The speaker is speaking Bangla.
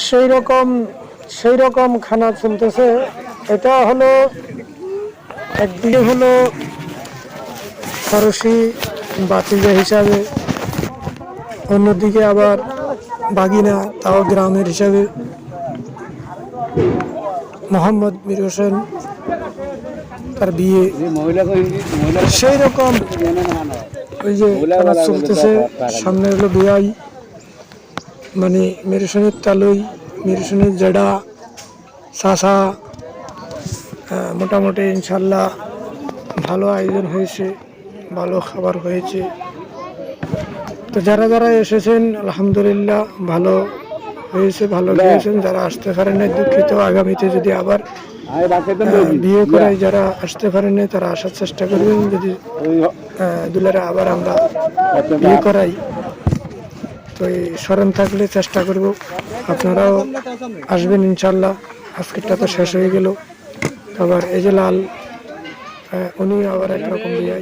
সেই রকম সেই রকম খানা চলতেছে। এটা হলো, একদিকে হলো ফরসি বাতিজা হিসাবে, অন্যদিকে আবার বাগিনা, তাও গ্রামের হিসাবে। মোহাম্মদ মীর হোসেন তার বিয়ে। সেই রকম ওই যে চলতেছে, সামনে হলো বিয়াই। মানে মীর হোসেনের তালুই মীর হোসেনের জেডা সাসা মোটামুটি ইনশাল্লাহ ভালো আয়োজন হয়েছে ভালো খাবার হয়েছে। তো যারা যারা এসেছেন আলহামদুলিল্লাহ ভালো হয়েছে ভালো খেয়েছেন। যারা আসতে পারেন নাই দুঃখিত। আগামীতে যদি আবার বিয়ে করায় যারা আসতে পারেন নাই তারা আসার চেষ্টা করবেন। যদি দুলারে আবার আমরা বিয়ে করাই। তো এই স্মরণ থাকলে চেষ্টা করব। আপনারাও আসবেন ইনশাল্লাহ। আজকেরটা তো শেষ হয়ে গেল। আবার এই যে লাল উনি আবার একরকম দিয়ে